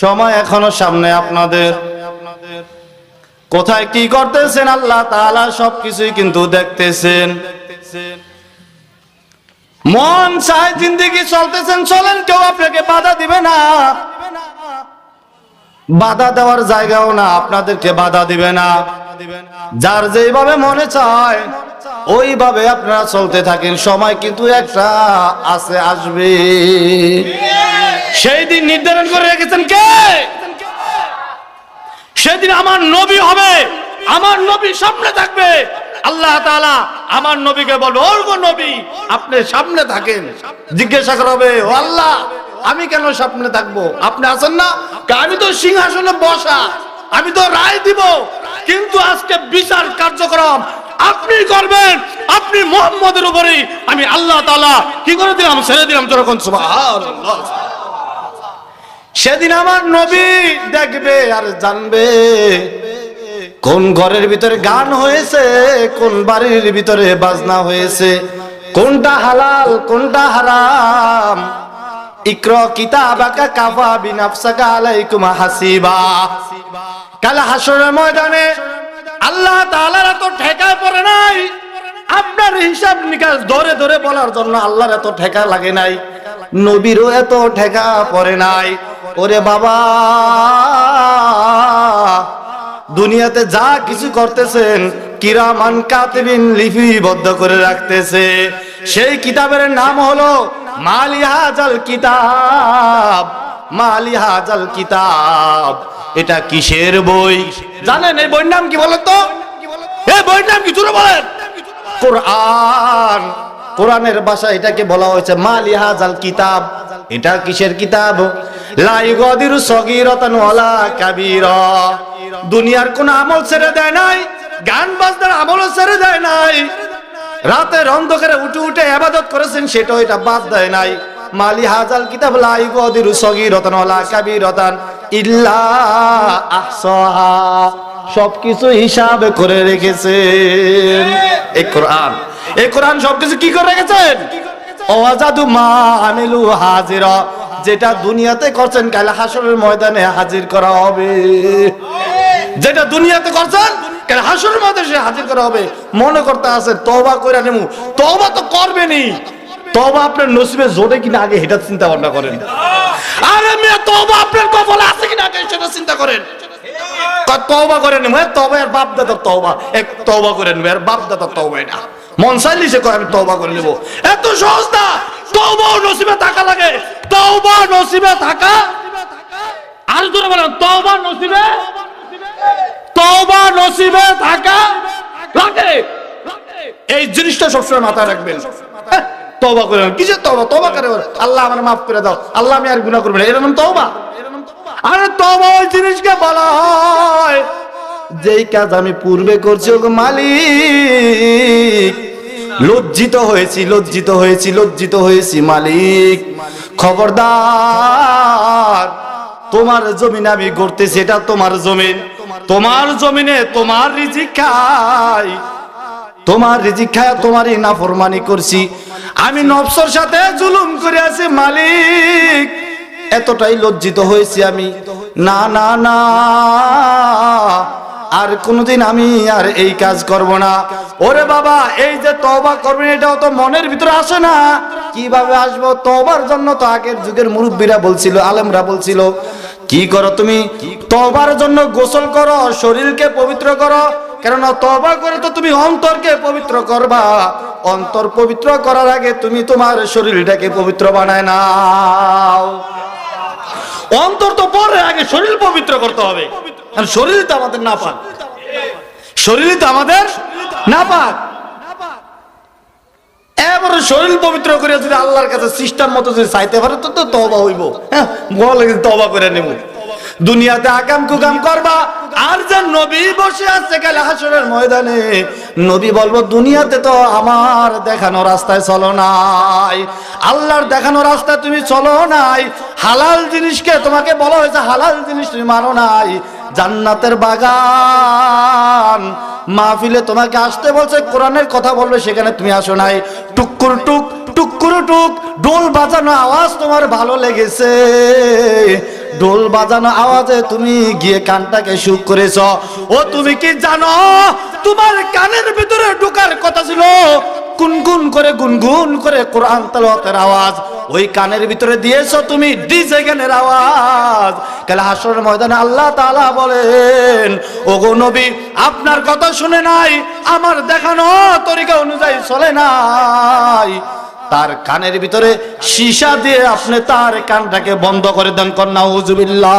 সময় এখনও সামনে আপনাদের। কোথায় কি করতেছেন আল্লাহ তাআলা, সবকিছুই কিন্তু দেখতেছেন। মন চায় জিন্দিগি চলতেছেন, চলেন, কেউ আপনাকে বাধা দিবে না। বাধা দেওয়ার জায়গাও না, আপনাদেরকে বাধা দিবে না। যার যেভাবে মনে চায় ওইভাবে আপনারা চলতে থাকেন, সময় কিন্তু একটা আছে, আসবে। সেই দিন নির্ধারণ করে রেখেছেন কে? সেদিন আমার নবী হবে, আমার নবী সামনে থাকবে। আল্লাহ আমার নবীকে বলবে, ওর নবী, আপনি সামনে থাকেন। জিজ্ঞাসা করা হবে, ও আল্লাহ, আমি কেন সামনে থাকব? আপনি আছেন না? আমি তো সিংহাসনে বসা, আমি তো রায় দিব। কিন্তু আজকে বিচার কার্যক্রম আপনি করবেন, আপনি মোহাম্মদের উপরে। আমি আল্লাহ তাআলা কি করে দিলাম? ছেড়ে দিলাম যখন সেদিন আমার নবী দেখবে আর জানবে কোন ঘরের ভিতরে গান হয়েছে, কোন বাড়ির ভিতরে বাজনা হয়েছে, কোনটা হালাল, কোনটা হারাম। ইকর কিতাবাকা কাফা বিনাফসাকা আলাইকুম হাসিবা। কাল হাসরের ময়দানে আল্লাহ তাআলার এত ঠেকায় পড়ে নাই। আপনার হিসাব নিকাশ ধরে ধরে বলার জন্য আল্লাহর এত ঠেকা লাগে নাই। নবীরও এত ঠেকা পড়ে নাই। ওরে বাবা, দুনিয়াতে যা কিছু করতেছেন, কিরামান কাতিবিন লিপিবদ্ধ করে রাখতেছে। সেই কিতাবের নাম হলো মালিহাজাল কিতাব। মালিহাজাল কিতাব। এটা কিসের বই? জানেন এই বইয়ের নাম কি বলেন তো? এই বইয়ের নাম কি জুড়ে বলেন? কোরআন। কোরআনের ভাষা এটাকে বলা হয়েছে মালিহাজাল কিতাব। এটা কিসের কিতাব? লাই গদির সগিরতান ওয়ালা কাবীরা। দুনিয়ার কোন আমল ছেড়ে দেয় নাই, গান বাজনার আমলও ছেড়ে দেয় নাই। রাতের অন্ধকারে উঠে উঠে আবাদত করেছেন সেটা এটা বাদ দেয় নাই। মালি হাজাল কিতাব লাই গদির সগিরতান ওয়ালা কাবীরাতান, ইল্লা আহসাহা। সবকিছু হিসাব করে রেখেছেন। এই কোরআন এই কোরআন সবকিছু কি করে রেখেছেন? অজাদু মা আমিলু হাজিরা, যেটা দুনিয়াতে করছেন, কাল হাসরের ময়দানে হাজির করা হবে। যেটা দুনিয়াতে করছেন, কাল হাসরের ময়দানে হাজির করা হবে। মনে করতে আছে তওবা কইরা নেমু। তওবা তো করবেনই। তওবা আপনার নসিবে জোটে কিনা আগে এটা চিন্তা ভাবনা করেন। আরে মেয়ে, তওবা আপনার কপালে আছে কিনা আগে সেটা চিন্তা করেন। তওবা করেন মানে তওবা, এর বাপ দাদা তওবা। এক, তওবা করেন এর বাপ দাদা তওবা এটা। মন চাইলে সে কয়, আমি তওবা করে নেব। এত সহজ না। তওবা নসিবে থাকা লাগে। তওবা নসিবে থাকা আর জোরে বলেন, তওবা নসিবে তওবা নসিবে থাকা লাগে। এই জিনিসটা সবসময় মাথায় রাখবেন। তওবা করে কিসের তবা তবা করে আল্লাহ আমার মাফ করে দাও। আল্লাহ আমি আর গুনাহ করব না। এর নাম তওবা? আরে তওবা ওই জিনিসকে বলা হয়। যেই কাজ আমি পূর্বে করছি, ওগো মালিক। লজ্জিত হয়েছি লজ্জিত হয়েছি লজ্জিত হয়েছি, মালিক। খবরদার। তোমার জমিন আমি করতেছি এটা তোমার জমিন। তোমার জমিনে তোমার রিজিক খাই। তোমার রিজিক খায় তোমারই নাফরমানি করছি। আমি নফসর সাথে জুলুম করে আছি মালিক। এতটাই লজ্জিত হয়েছি আমি। না না না। আর কোনোদিন আমি আর এই কাজ করব না। ওরে বাবা, এই যে তওবা করবেন, এটাও তো মনের ভিতরে আসে না। কীভাবে আসব? তবার জন্য তো আগের যুগের মুরব্বীরা বলছিল, আলেমরা বলছিল কি করো তুমি? তওবার জন্য গোসল করো, শরীরকে পবিত্র করো। কেননা তবা করে তো তুমি অন্তরকে পবিত্র করবা। অন্তর পবিত্র করার আগে তুমি তোমার শরীরটাকে পবিত্র বানায় নাও। অন্তর তো পরে আগে শরীর পবিত্র করতে হবে। শরীর তো আমাদের না পাক শরীর তো আমাদের না পাক এবারে শরীর পবিত্র করে যদি আল্লাহর কাছে সিস্টেম মতো যদি চাইতে পারে, তো তবা হইব। হ্যাঁ তবা করে নেব। দুনিয়াতে আকাম কুকাম করবা, আর যে নবী বসে আছে কালে হাসরের ময়দানে, নবী বলব, দুনিয়াতে তো আমার দেখানো রাস্তায় চলো নাই। আল্লাহর দেখানো রাস্তায় তুমি চলো নাই। হালাল জিনিসকে তোমাকে বলা হয়েছে, হালাল জিনিস তুমি মানো নাই। জান্নাতের বাগান মাহফিলে তোমাকে আসতে বলছে, কোরআনের কথা বলবে, সেখানে তুমি আসো নাই। টুকুর টুক টুকুর টুক ডোল বাজানো আওয়াজ তোমার ভালো লেগেছে। ডোল বাজানো আওয়াজে তুমি গিয়ে কানটাকে সুখ করেছ। ও, তুমি কি জানো, তোমার কানের ভিতরে ঢুকার কথা ছিল? গুনগুন করে গুনগুন করে কোরআন তালাওয়াতের আওয়াজ। ওই কানের ভিতরে দিয়েছ তুমি ডিজে আওয়াজ। কাল হাসরের ময়দানে আল্লাহ তাআলা বলেন ও ওগো নবী, আপনার কথা শুনে নাই, আমার দেখানো তরিকা অনুযায়ী চলে নাই। তার কানের ভিতরে সীসা দিয়ে আপনি তার কানটাকে বন্ধ করে দেন কন্যা উজুবিল্লাহ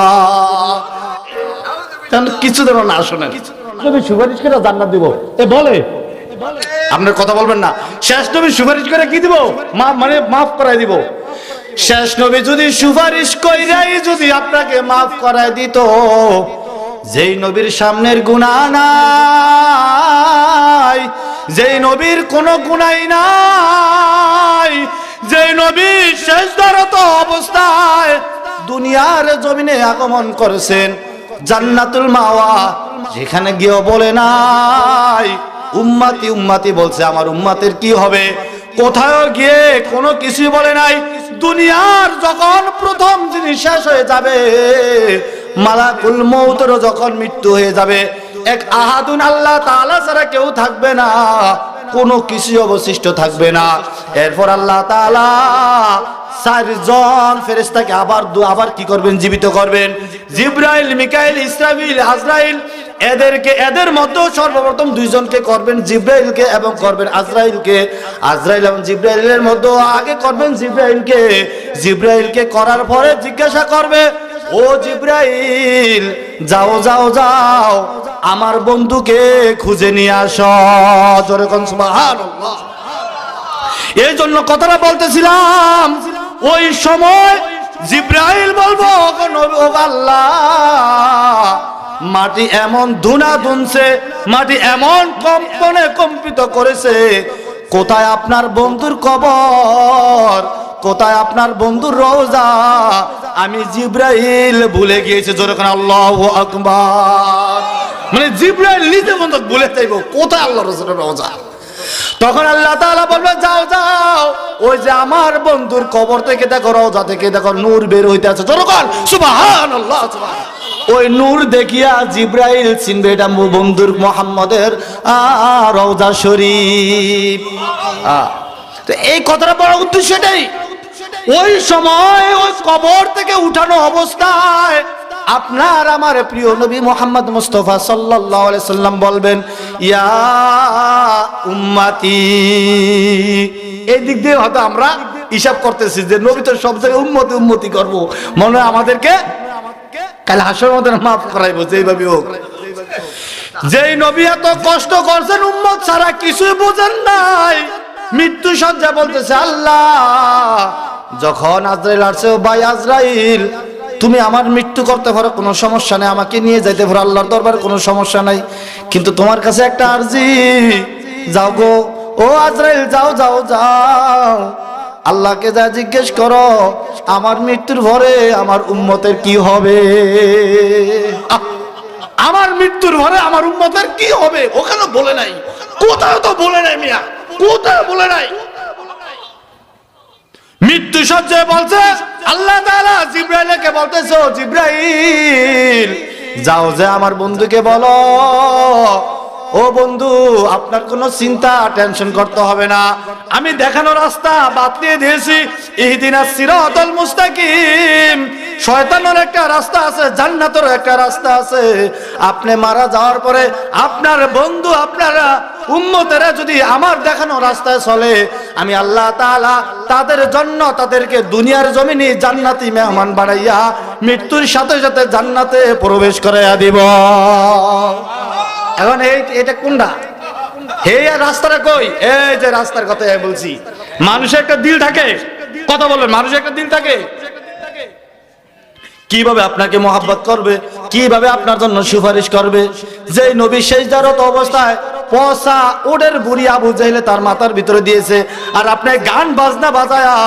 কিছু ধরো না শোনেন। সুপারিশ করে জান্নাত দিব। এ বলে আপনার কথা বলবেন না। শেষ নবী সুপারিশ করে কি দিব? মানে মাফ করাই দিব। শেষ নবী যদি সুপারিশ কইরাই যদি আপনাকে মাফ করাই দিত, যেই নবীর সামনের গুণা নাই, যেই নবীর কোনো গুণাই নাই, যেই নবী শেষ ধরত অবস্থায় দুনিয়ার জমিনে আগমন করেছেন জান্নাতুল মাওয়া, যেখানে গিয়েও বলে নাই উম্মাতি উম্মাতি বলছে, আমার উম্মাতের কি হবে? কোথাও গিয়ে কোনো কিছুই বলে নাই। দুনিয়ার যখন প্রথম জিনিস শেষ হয়ে যাবে, মালাকুল মৌতেরও যখন মৃত্যু হয়ে যাবে, এক আহাদুন আল্লাহ তাআলা ছাড়া কেউ থাকবে না, কোনো কিছু অবশিষ্ট থাকবে না। এরপর আল্লাহ তাআলা চারজন ফেরেশতাকে আবার আবার কি করবেন? জীবিত করবেন। জিব্রাইল, মিকাইল, ইসরাফিল, আজরাইল, এদেরকে, এদের মধ্যে সর্বপ্রথম দুইজনকে করবেন জিব্রাইলকে এবং করবেন আজরাইলকে। আজরাইল এবং জিব্রাইলের মধ্যে আগে করবেন জিব্রাইলকে। জিব্রাইলকে করার পরে জিজ্ঞাসা করবে, ও জিব্রাইল, যাও যাও যাও, আমার বন্ধুকে খুঁজে নিয়ে আস। জোরে কোন এই জন্য কথাটা বলতেছিলাম ওই সময় জিব্রাইল বলব, "ওগো আল্লাহ, মাটি এমন ধুনা ধুনছে, মাটি এমন কম্পনে কম্পিত করেছে, কোথায় আপনার বন্ধুর কবর, কোথায় আপনার বন্ধুর রোজা আমি জিব্রাইল ভুলে গিয়েছি যখন আল্লাহ আকবার। মানে জিব্রাইল নিজে বন্ধু ভুলে চাইব কোথায় আল্লাহ রোজা তখন আল্লাহ তাআলা বলবে যাও যাও, ওই যে আমার বন্ধুর কবর থেকে দেখো, রওজা থেকে দেখো, নূর বের হইতে আছে জনগণ সুবহানাল্লাহ সুবহান ওই নূর দেখিয়া জিব্রাইল চিনবে, এটা বন্ধুর মোহাম্মদের রওজা শরীফ। তো এই কথাটা বড় উদ্দেশ্য এটাই। ওই সময় ওই কবর থেকে উঠানো অবস্থায় আপনার আমার প্রিয় নবী মোহাম্মদ মুস্তফা সাল্লাম বলবেন, ইয়া উম্মতি। এই দিক দিয়ে হয়তো আমরা হিসাব করতেছি যে নবী তো সব জায়গায় উম্মতি উম্মতি করব। মনে হয় আমাদেরকে কাল হাসর মধ্যে মাফ করাইবো, যেইভাবে হোক। যেই নবী এত কষ্ট করছেন, উম্মত ছাড়া কিছুই বোঝেন নাই। মৃত্যু সজ্জা বলতেছে, আল্লাহ, যখন আজরাইল আসছে ভাই আজরাইল তুমি আমার মৃত্যু করতে পারো, কোনো সমস্যা নেই, আমাকে নিয়ে যাইতে পারো, আল্লাহর দরবারে কোনো সমস্যা নাই। কিন্তু তোমার কাছে একটা আরজি। যাও গো, ও আজরাইল, যাও যাও যাও। আল্লাহকে যা জিজ্ঞেস করো, আমার মৃত্যুর ভরে আমার উম্মতের কি হবে? আমার মৃত্যুর ভরে আমার উম্মতের কি হবে? ওখানে বলে নাই। কোথাও তো বলে নাই মিয়া। কোথাও বলে নাই। মৃত্যু সজ্জায় বলছে, আল্লাহ তাআলা জিব্রাইলকে বলতেছো, জিব্রাইল, যাও যে আমার বন্ধুকে বলো। ও বন্ধু, আপনার কোনো চিন্তা, টেনশন করতে হবে না। আমি দেখানো রাস্তা বাতলিয়ে দিয়েছি। ইহদিনা সিরাতাল মুস্তাকিম। শয়তানের একটা রাস্তা আছে জান্নাতের একটা রাস্তা আছে। আপনি মারা যাওয়ার পরে আপনার বন্ধু, আপনারা উম্মতেরা যদি আমার দেখানো রাস্তায় চলে, আমি আল্লাহ তাআলা তাদের জন্য তাদেরকে দুনিয়ার জমিনে জান্নাতি মেহমান বানাইয়া মৃত্যুর সাথে সাথে জান্নাতে প্রবেশ করাইয়া দিব। এখন এই, এটা কোনটা? আর রাস্তাটা কই? এই যে রাস্তার কথা বলছি। মানুষের একটা দিল থাকে। কথা বলবেন মানুষের একটা দিল থাকে। কীভাবে আপনাকে মোহাব্বত করবে? কীভাবে আপনার জন্য সুপারিশ করবে? যে নবী শেষ জারত অবস্থায় পসা ওডের বুড়ি আবু জাইলে তার মাথার ভিতরে দিয়েছে। আর আপনি গান বাজনা বাজায়া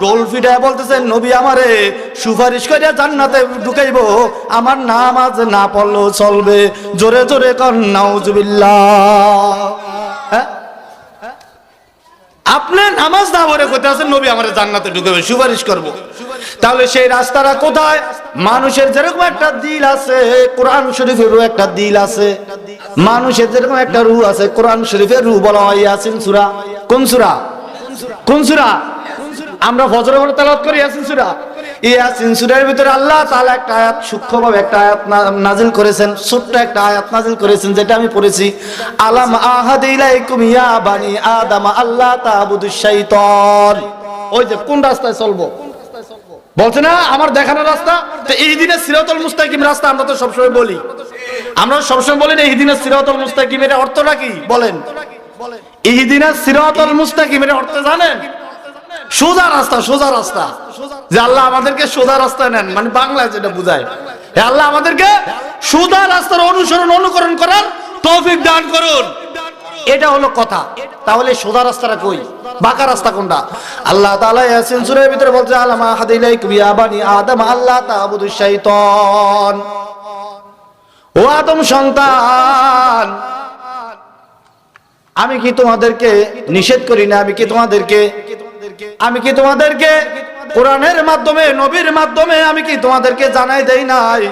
ডোল ফিটায় বলতেছেন, নবী আমারে সুপারিশ করিয়া জান্নাতে ঢুকাইবো। আমার নাম আজ না পড়লেও চলবে। জোরে জোরে কন, নাউজুবিল্লাহ। আপনি নামাজ না পড়ে কোথায় আছেন? নবী আমার জান্নাতে ঢুকবে, সুপারিশ করব। তাহলে সেই রাস্তাটা কোথায়? মানুষের যেরকম একটা দিল আছে, কোরআন শরীফেরও একটা দিল আছে। মানুষের যেরকম একটা রু আছে, কোরআন শরীফের রু বলা হয় ইয়াসিন সূরা। কোন সূরা? কোন সূরা? আমরা ফজরের পরে তেলাওয়াত করি ইয়াসিন সূরা? ইয়াসিন সূরার ভিতরে আল্লাহ একটা আয়াত সূক্ষ্মভাবে একটা আয়াত নাজিল করেছেন, ছোট্ট একটা আয়াত নাজিল করেছেন, যেটা আমি পড়েছি, আলাম ইয়া বানি আদম আল্লাহ শাইতান। ওই যে, কোন রাস্তায় চলবো? বলছে না, আমার দেখানো রাস্তা? এই দিনের সিরাতুল মুস্তাকিম রাস্তা আমরা তো সবসময় বলি। আমরা সবসময় বলি না, এই দিনের সিরাতুল মুস্তাকিম এর অর্থটা কি? বলেন। এই দিনের সিরাতুল মুস্তাকিম এর অর্থ জানেন? সোজা রাস্তা সোজা রাস্তা। যে আল্লাহ আমাদেরকে সোজা রাস্তায় নেন মানে বাংলায় যেটা বুঝায়। হে আল্লাহ আমাদেরকে সোজা রাস্তার অনুসরণ, অনুকরণ করার তৌফিক দান করুন। এটা হলো কথা। তাহলে সোজা রাস্তাটা কই? বাঁকা রাস্তা কোনটা? আল্লাহ তাআলা ইয়াসিন সূরার ভিতরে বলছে, আলামা হাদিলাইকুম ইয়া বানি আদম আল্লাহ তা'বুদুশ শাইতান। ও আদম সন্তান, আমি কি তোমাদেরকে নিষেধ করি না? আমি কি তোমাদেরকে আমি কি তোমাদেরকে কোরআনের মাধ্যমে, নবীর মাধ্যমে আমি কি তোমাদেরকে জানাই দেই নাই?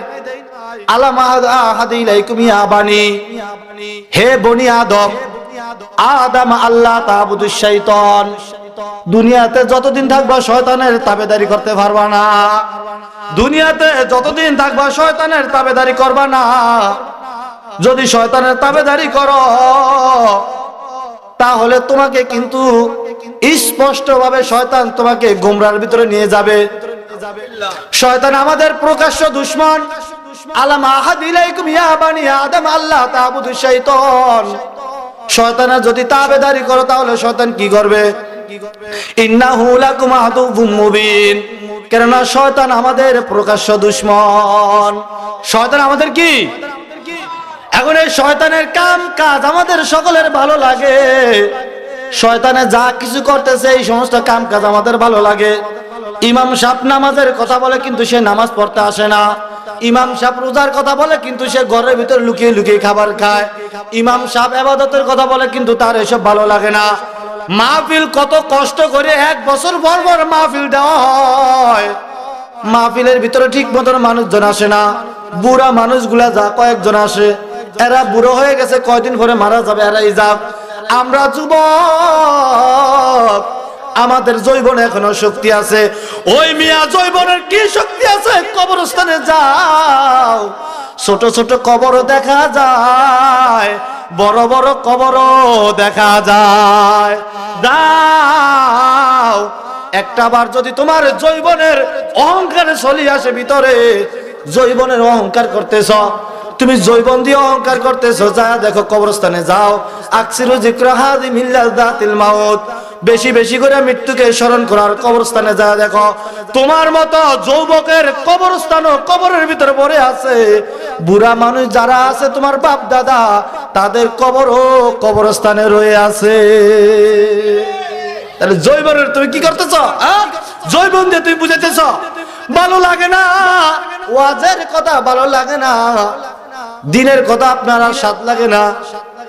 দুনিয়াতে যতদিন থাকবা শয়তানের তাবেদারি করতে পারবা না। দুনিয়াতে যতদিন থাকবা শয়তানের তাবেদারি করবা না। যদি শয়তানের তাবেদারি করো তাহলে তোমাকে কিন্তু স্পষ্টভাবে শয়তান তোমাকে গোমরার ভিতরে নিয়ে যাবে। শয়তান আমাদের প্রকাশ্য দুশ্মন। যদি তাবেদারি করো, তাহলে শয়তান কি করবে? কেননা শয়তান আমাদের প্রকাশ্য দুশ্মন। শয়তান আমাদের কি? এখন এই শয়তানের কাম কাজ, আমাদের সকলের ভালো লাগে। শয়তানে যা কিছু করতেছে, এই সমস্ত কাম কাজ আমাদের ভালো লাগে। ইমাম সাহেব নামাজের কথা বলে কিন্তু সে নামাজ পড়তে আসে না। ইমাম সাহেব রোজার কথা বলে কিন্তু সে ঘরের ভিতর লুকিয়ে লুকিয়ে খাবার খায়। ইমাম সাহেব আবাদতের কথা বলে কিন্তু তার এসব ভালো লাগে না। মাহফিল কত কষ্ট করে এক বছর পর পর মাহফিল দেওয়া হয়। মাহফিলের ভিতরে ঠিক মতন মানুষজন আসে না। বুড়া মানুষগুলা যা কয়েকজন আসে। এরা বুড়ো হয়ে গেছে, কয়দিন পরে মারা যাবে এরাই যাক আমরা যুবক, আমাদের জৈবনে এখনও শক্তি আছে। ওই মিয়া জৈবনের কি শক্তি আছে? কবরস্থানে যাও। ছোট ছোট কবরও দেখা যায়, বড় বড় কবরও দেখা যায়। দাও। একটা বার যদি তোমার জৈবনের অহংকার চলি আসে ভিতরে জৈবনের অহংকার করতেছ। তুমি জৈবন দিয়ে অহংকার করতেছ, যা দেখো কবরস্থানে যাও। আকসিরু জিক্র হাদি মিল্লাল দাতিল মাউত। বেশি বেশি করে মৃত্যুকে স্মরণ করার কবরস্থানে যা দেখো। তোমার মতো যৌবকের কবরস্থান কবরের ভিতরে পড়ে আছে। বুড়া মানুষ যারা আছে, তোমার বাপ দাদা, তাদের কবরও কবরস্থানে রয়ে আছে। তাহলে জৈবনের তুমি কি করতেছ? জৈবন দিয়ে তুমি বুঝাইতেছ, ভালো লাগে না। ওয়াজের কথা ভালো লাগে না। দিনের কথা আপনার আর স্বাদ লাগে না।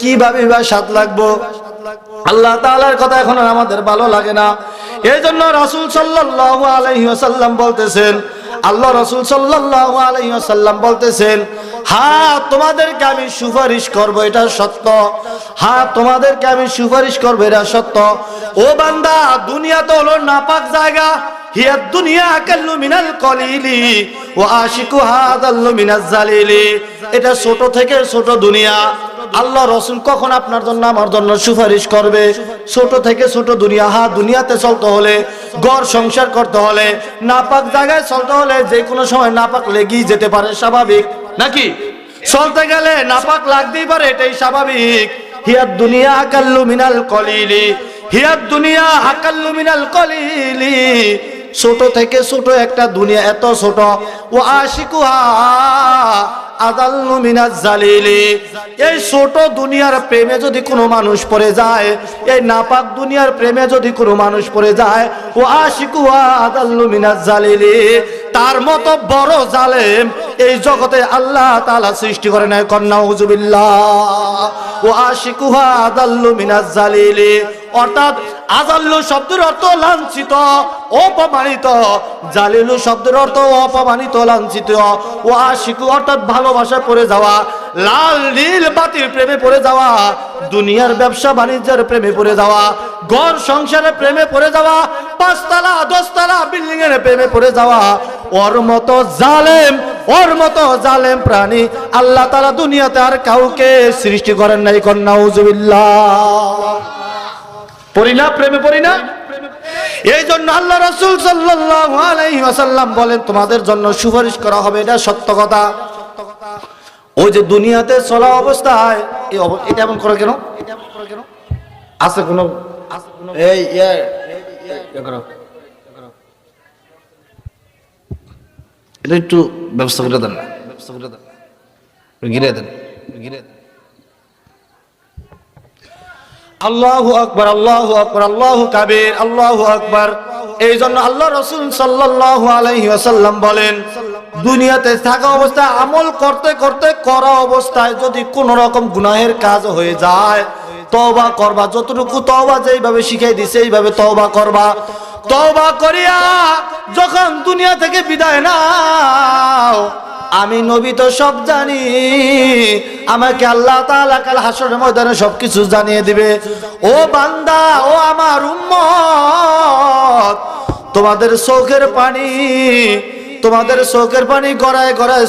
কীভাবে বা স্বাদ লাগবো? আল্লাহ তাআলার কথা এখন আর আমাদের ভালো লাগে না। এই জন্য রাসূল সাল্লাল্লাহু আলাইহি ওয়াসাল্লাম বলতেছেন, আল্লাহ রসুল ওয়াসাল্লাম বলতেছেন হ্যাঁ তোমাদেরকে আমি সুপারিশ করব, এটা সত্য। হ্যাঁ তোমাদেরকে আমি সুপারিশ করব, এটা সত্য। ও বান্দা, দুনিয়া তো হলো নাপাক জায়গা। হিয়া দুনিয়া কাল্লু মিনাল কলিলি ও আশিকু হাদাল্লু মিনাজ জালিলি। এটা ছোট থেকে ছোট দুনিয়া। আল্লাহ রসুল কখন আপনার জন্য আমার জন্য সুপারিশ করবে? ছোট থেকে ছোট দুনিয়া হা দুনিয়াতে চলতে হলে গড় সংসার করতে হলে, নাপাক জায়গায় চলতে হলে যে কোনো সময় নাপাক লেগেই যেতে পারে, স্বাভাবিক, নাকি? চলতে গেলে নাপাক লাগতেই পারে, এটাই স্বাভাবিক। হিয়ার দুনিয়া আকাল্লু মিনাল কলিলি হিয়ার দুনিয়া আকাল্লু মিনাল কলিলি। ছোট থেকে ছোট একটা দুনিয়া এত ছোট। ও আশিকুহা আদাল্লু মিনাজ এই ছোট দুনিয়ার প্রেমে যদি কোনো মানুষ পড়ে যায়, এই নাপাক দুনিয়ার প্রেমে যদি কোনো মানুষ পড়ে যায় ও আশিকুহা আদাল্লু মিনাজ জালিলি। তার মতো বড় জালেম এই জগতে আল্লাহ তাআলা সৃষ্টি করে নাই। কন্যা হুজুবিল্লাহ ও আশিকুহা আদাল্লু মিনাজ জালিলি। অর্থাৎ আজাল্লু শব্দের অর্থ লাঞ্ছিত, অপমানিত। জালিলু শব্দের অর্থ অপমানিত, লাঞ্ছিত। ও আশিকু অর্থাৎ ভালোবাসা পড়ে যাওয়া, লাল, নীল, বাতির প্রেমে পড়ে যাওয়া, দুনিয়ার ব্যবসা বাণিজ্যের প্রেমে পড়ে যাওয়া, ঘর সংসারে প্রেমে পড়ে যাওয়া, পাঁচতলা, দশতলা বিল্ডিং এর প্রেমে পড়ে যাওয়া। ওর মতো জালেম, ওর মতো জালেম প্রাণী আল্লাহ তালা দুনিয়াতে আর কাউকে সৃষ্টি করেন নাই কন্যা পড়ি না প্রেমে পড়ি না এই জন্য আল্লাহ রসুল আলাইহি বলেন তোমাদের জন্য সুপারিশ করা হবে এটা সত্য কথা ওই যে দুনিয়াতে চলা অবস্থায় এটা এমন করে কেন আছে কোনো ইয়ে ইয়ে একটু ব্যবস্থা করে দেন না ব্যবস্থা করে দেন দেন দেন আল্লাহু আকবার আল্লাহু আকবার, আল্লাহু কাবীর, আল্লাহ আকবার। এই জন্য আল্লাহ রসুল সাল্লাল্লাহু আলাইহি ওয়াসাল্লাম বলেন, দুনিয়াতে থাকা অবস্থায় আমল করতে করতে করা অবস্থায় যদি কোন রকম গুনাহের কাজ হয়ে যায়, তওবা করবা। যতটুকু তওবা যেইভাবে শিখাই দিছে, এইভাবে তওবা করবা। তওবা করিয়া যখন দুনিয়া থেকে বিদায় নাও আমি নবী তো সব জানি। আমাকে আল্লাহ তাআলা কাল হাসরের ময়দানে সবকিছু জানিয়ে দিবে। ও বান্দা, ও আমার উম্মত, তোমাদের চোখের পানি তোমাদের চোখের পানি গড়ায় গড়ায়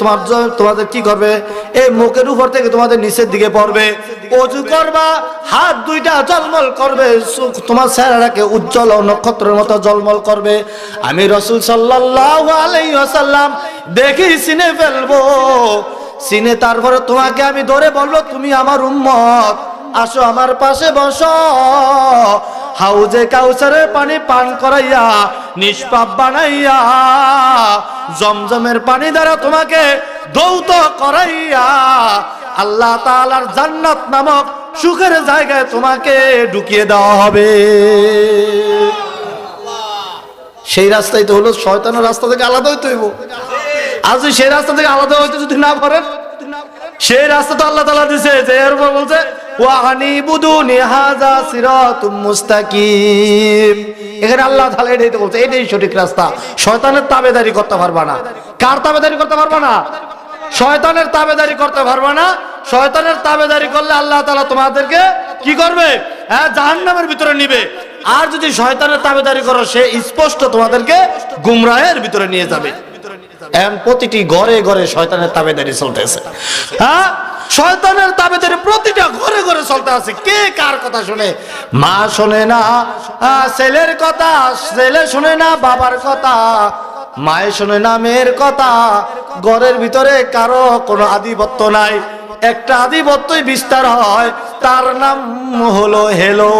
তোমার তোমাদের কি করবে? এই মুখের উপর থেকে তোমাদের নিচের দিকে পড়বে। অজু করবা, হাত দুইটা জলমল করবে। তোমার চেহারাকে উজ্জ্বল ও নক্ষত্রের মতো জলমল করবে। আমি রসুল সাল্লাল্লাহু আলাইহি ওয়াসাল্লাম দেখি চিনে ফেলব। চিনে তারপরে তোমাকে আমি ধরে বলব, তুমি আমার উম্মত। আসো আমার পাশে বসো। হাউজে কাউসারের পানি পান করাইয়া, নিষ্পাপ বানাইয়া, জমজমের পানি দ্বারা তোমাকে দৌত করাইয়া, আল্লাহ তাআলার জান্নাত নামক সুখের জায়গায় তোমাকে ঢুকিয়ে দেওয়া হবে। সেই রাস্তায় তো হলো শয়তানের রাস্তা থেকে আলাদা হইতে হইব। আজ সেই রাস্তা থেকে আলাদা হইতে যদি না পারেন, সেই রাস্তা তো আল্লাহ তালা দিছে, যে এর উপর বলছে শয়তানের তাবেদারি করতে না। কার তাবেদারি করতে না? শয়তানের তাবেদারি করতে না। শয়তানের তাবেদারি করলে আল্লাহ তোমাদেরকে কি করবে? হ্যাঁ জাহান্নামের ভিতরে নিবে। আর যদি শয়তানের তাবেদারি করো, সে স্পষ্ট তোমাদেরকে গুমরাহের ভিতরে নিয়ে যাবে। প্রতিটি ঘরে ঘরে শয়তানের তাবেদারি চলতেছে। হ্যাঁ শয়তানের তাবেদারি প্রতিটা ঘরে ঘরে চলতে আছে। কে কার কথা শুনে? মা শোনে না ছেলের কথা, ছেলে শুনে না, বাবার কথা, মায়ে শোনে না, মেয়ের কথা। ঘরের ভিতরে কারও কোনো আধিপত্য নাই। একটা আধিপত্যই বিস্তার হয়, তার নাম হলো হেলো।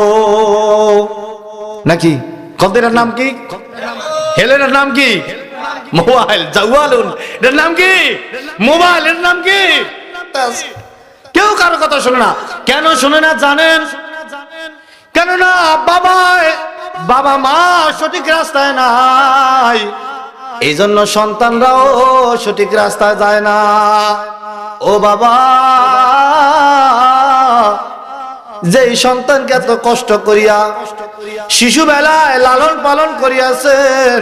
নাকি? কলদের নাম কি? হেলেনের নাম কি? মোবাইল, জাওয়ালুন। এর নাম কি? মোবাইল এর নাম কি? কেউ কারও কথা শোনে না। কেন শোনে না জানেন? কেননা বাবা বাবা মা সঠিক রাস্তায় নাই। এই জন্য সন্তানরাও সঠিক রাস্তায় যায় না। ও বাবা, যেই সন্তানকে এত কষ্ট করিয়া শিশু বেলায় লালন পালন করিয়াছেন,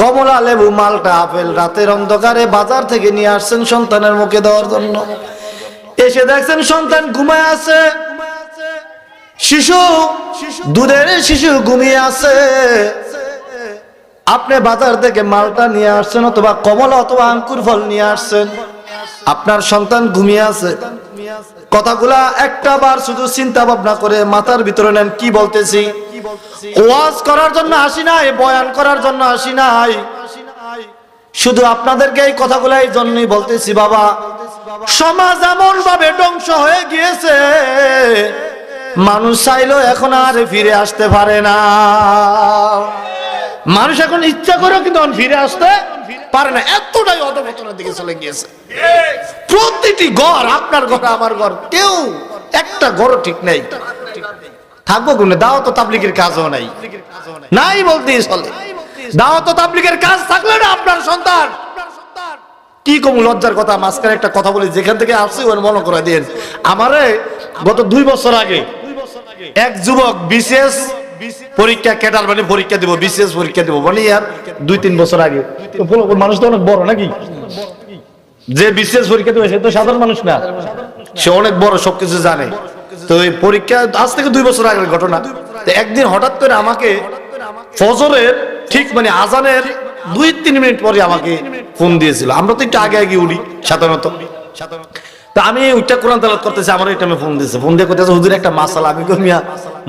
কমলা লেবু মালটা আপেল রাতের অন্ধকারে বাজার থেকে নিয়ে আসছেন সন্তানের মুখে দেওয়ার জন্য। এসে দেখছেন সন্তান ঘুমায় আছে। শিশু, দুধের শিশু ঘুমিয়ে আছে। আপনি বাজার থেকে মালটা নিয়ে আসছেন অথবা কমলা অথবা আঙ্কুর ফল নিয়ে আসছেন। আপনার সন্তান ঘুমিয়ে আছে। কথাগুলা একটা বার শুধু চিন্তা ভাবনা করে মাথার ভিতরে নেন, কি বলতেছি? ওয়াজ করার জন্য আসি নাই, বয়ান করার জন্য আসি নাই। শুধু আপনাদেরকে এই কথাগুলো এই জন্যই বলতেছি, বাবা। সমাজ এমন ভাবে ধ্বংস হয়ে গিয়েছে, মানুষ চাইলেও এখন আর ফিরে আসতে পারে না। মানুষ এখন ইচ্ছা করেও কিন্তু ফিরে আসতে পারে না। এতটাই অধপতনের দিকে চলে গিয়েছে। প্রতিটি ঘর, আপনার ঘর, আমার ঘর, কেউ একটা ঘরও ঠিক নেই। থাকব কোনে দাও তো তাবলিগের কাজও নাই। নাই বলতেই চলে। দাও তো তাবলিগের কাজ থাকলে না আপনার সন্তান কি কম লজ্জার কথা? মাঝখানে একটা কথা বলি, যেখান থেকে আসছি ওর মনে করে দিন আমারে গত দুই বছর আগে এক যুবক বিশেষ পরীক্ষা কেটার মানে পরীক্ষা দিব বিশেষ পরীক্ষা দিব মানে আর দুই তিন বছর আগে। মানুষ তো অনেক বড় নাকি? যে বিশেষ পরীক্ষা দেবে সে তো সাধারণ মানুষ না। সে অনেক বড় সবকিছু জানে। তো এই পরীক্ষা আজ থেকে দুই বছর আগের ঘটনা। একদিন হঠাৎ করে আমাকে ফজরের ঠিক মানে আজানের দুই তিন মিনিট পরে আমাকে ফোন দিয়েছিল। আমরা তো একটু আগে আগে উঠি সাধারণত। আমি ওইটা কোরআন তালাত করতেছি আমার এটা ফোন দিয়েছে। ফোন দিয়ে করতেছে হুজুর, একটা মাসালা, আমি কই মিয়া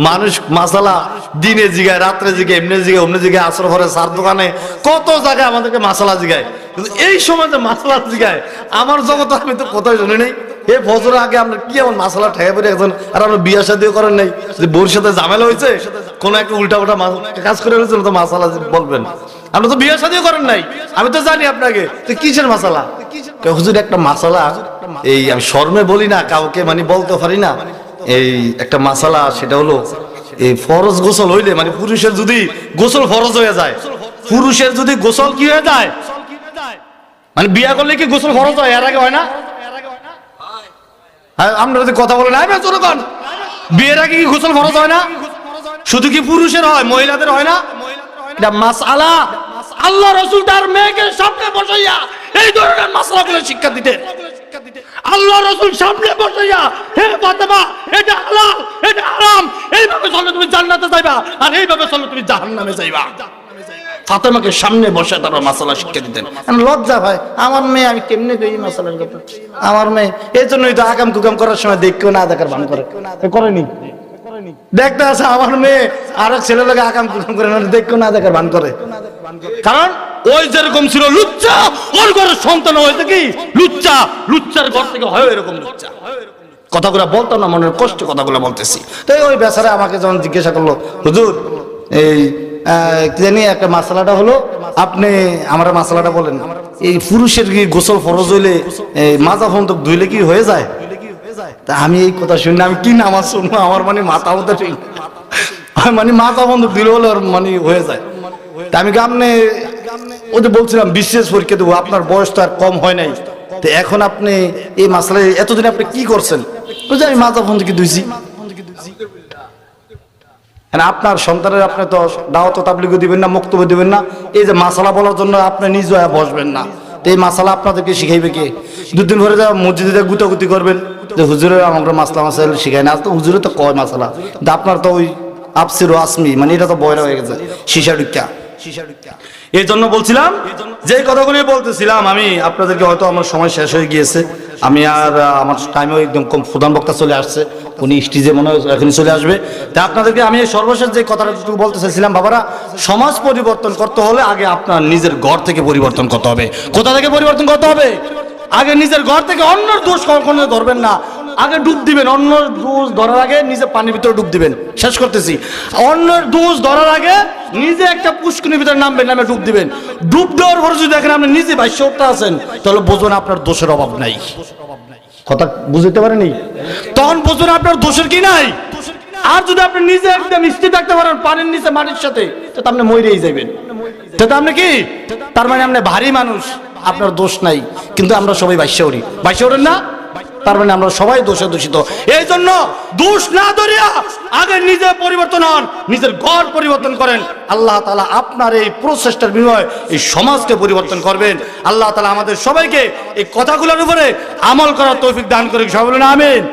মানুষ মাসালা দিনে জিগায়, রাত্রে জিগায়, এমনি জিগায়, অমনি জিগায়, আসর ঘরে সার দোকানে, কত জায়গায় আমাদেরকে মাসালা জিগায়। কিন্তু এই সময় যে মাসালা জিগায়, আমার জগৎ আমি তো কোথায় শুনি নাই। এ বছর আগে আমরা কি এমন মাসালা ঠেকা পড়ে এখন আর আমরা বিয়া শাদিও করেন নাই। যে বোর সাথে ঝামেলা হয়েছে, কোন একটা উল্টা উল্টা কাজ করে হয়েছে তো মাসালা বলবেন। আমরা তো বিয়া শাদিও করেন নাই। আমি তো জানি আপনাকে। তো কিসের মাসালা? হুজুর একটা মাসালা এই আমি শর্মে বলি না কাউকে মানে বলতে পারি না। এই একটা মাসালা সেটা হলো এই ফরজ গোসল হইলে মানে পুরুষের যদি গোসল ফরজ হয়ে যায় পুরুষের যদি গোসল কি হয়ে যায়? মানে বিয়া করলে কি গোসল ফরজ হয়? এর আগে হয় না? হ্যাঁ, আমরা যদি কথা বলে না বিয়ের আগে কি গোসল ফরজ হয় না? শুধু কি পুরুষের হয় মহিলাদের হয় না? এটা মাসআলা। আল্লাহ রসুল তার মেয়েকে সামনে বসাইয়া এই ধরনের মাসলাগুলো শিক্ষা দিতেন। আল্লাহ রসুল সামনে বসাইয়া, হে ফাতেমা, এটা হালাল, এটা হারাম, এইভাবে চললে তুমি জান্নাতে যাইবা, আর এইভাবে চললে তুমি জাহান্নামে যাইবা। ফাতেমাকে সামনে বসে তারা মাসালা শিক্ষা দিতেন। লজ্জা ভাই, আমার মেয়ে, আমি কেমনে কই মাসালার কথা? আমার মেয়ে এই জন্যই তো আকাম কুকাম করার সময় দেখকেও না দেখার ভান করে। করেনি? দেখতে আছে আমার মেয়ে আর ছেলে লোকে আকাম কুকাম করে না দেখকেও না দেখার ভান করে। কারণ ওই যেরকম ছিল লুচ্চা, ওর ঘরের সন্তান হয়েছে কি? লুচ্চা, লুচ্চার ঘর থেকে হয় এরকম লুচ্চা। কথাগুলো বলতাম না, মনের কষ্ট কথাগুলো বলতেছি। তো ওই বেচারা আমাকে যখন জিজ্ঞাসা করল, হুজুর, এই জানি একটা মাসালাটা হলো, আপনি আমার মাসালাটা বলেন। এই পুরুষের কি গোসল ফরজ হইলে, এই মাজা ফোন তো ধুইলে কি হয়ে যায়? তা আমি এই কথা শুনি আমি কি নামাজ শুনব? আমার মানে মাথা মতো ঠিক আমি মানে মাথা বন্ধ দিলে হলে মানে হয়ে যায়। তা আমি আপনি ওই যে বলছিলাম, বিশেষ পরীক্ষা দেবো, আপনার বয়স তো আর কম হয় নাই। তো এখন আপনি এই মাসলায় এতদিন আপনি কি করছেন? যে আমি মাথা বন্ধ কি ধুইছি আর আপনার সন্তানের আপনি তো দাওয়াত তাবলিগও দিবেন না বক্তব্য দিবেন না। এই যে মাসালা বলার জন্য আপনি নিজ হয়ে বসবেন না। তো এই মাসালা আপনাদেরকে শিখাইবে কে? দুদিন ধরে যা মসজিদে গুতাগুতি করবেন, যে হুজুরে আমাকে মাসলা মাসাল শিখায় না। আজ তো হুজুরে তো কয় মাসালা? আপনার তো ওই আপসির ও আসমি মানে এটা তো বয়রা হয়ে গেছে শিশা ডুক্কা এই জন্য বলছিলাম যে কথাগুলি বলতেছিলাম, আমি আপনাদেরকে হয়তো আমার সময় শেষ হয়ে গিয়েছে। আমি আর আমার টাইমও একদম কম, প্রধান বক্তা চলে আসছে। উনি স্টেজে মনে হয় এখনই চলে আসবে। তা আপনাদেরকে আমি সর্বশেষ যে কথাটা বলতে চাইছিলাম, বাবারা, সমাজ পরিবর্তন করতে হলে আগে আপনার নিজের ঘর থেকে পরিবর্তন করতে হবে। কোথা থেকে পরিবর্তন করতে হবে? আগে নিজের ঘর থেকে অন্যর দোষ কখনো ধরবেন না। আগে ডুব দিবেন অন্য দোষ ধরার আগে নিজে পানির ভিতরে ডুব দিবেন। শেষ করতেছি। অন্যের দোষ ধরার আগে নিজে একটা পুষ্কুনির ভিতরে নামবেন, নামে ডুব দিবেন। ডুব দেওয়ার পরে যদি দেখেন আপনি নিজে ভাষ্যটা আছেন, তাহলে বোঝুন আপনার দোষের অভাব নাই। কথা বুঝতে পারেনি? তখন বুঝুন আপনার দোষের কি নাই? আর যদি আপনি নিজে একদম স্থির থাকতে পারেন, পানির নিচে, মাটির সাথে তো আপনি মরেই যাবেন তো আপনি কি? তার মানে আপনি ভারী মানুষ, আপনার দোষ নাই। কিন্তু আমরা সবাই বাইশে উড়ি বাইশে উড়েন না? তার মানে আমরা সবাই দোষে দূষিত। এই জন্য দোষ না ধরিয়া আগে নিজে পরিবর্তন হন, নিজের ঘর পরিবর্তন করেন। আল্লাহ তালা আপনার এই প্রচেষ্টার বিনিময়ে এই সমাজকে পরিবর্তন করবেন। আল্লাহ তালা আমাদের সবাইকে এই কথাগুলোর উপরে আমল করার তৌফিক দান করে সবাই বলুন, আমিন।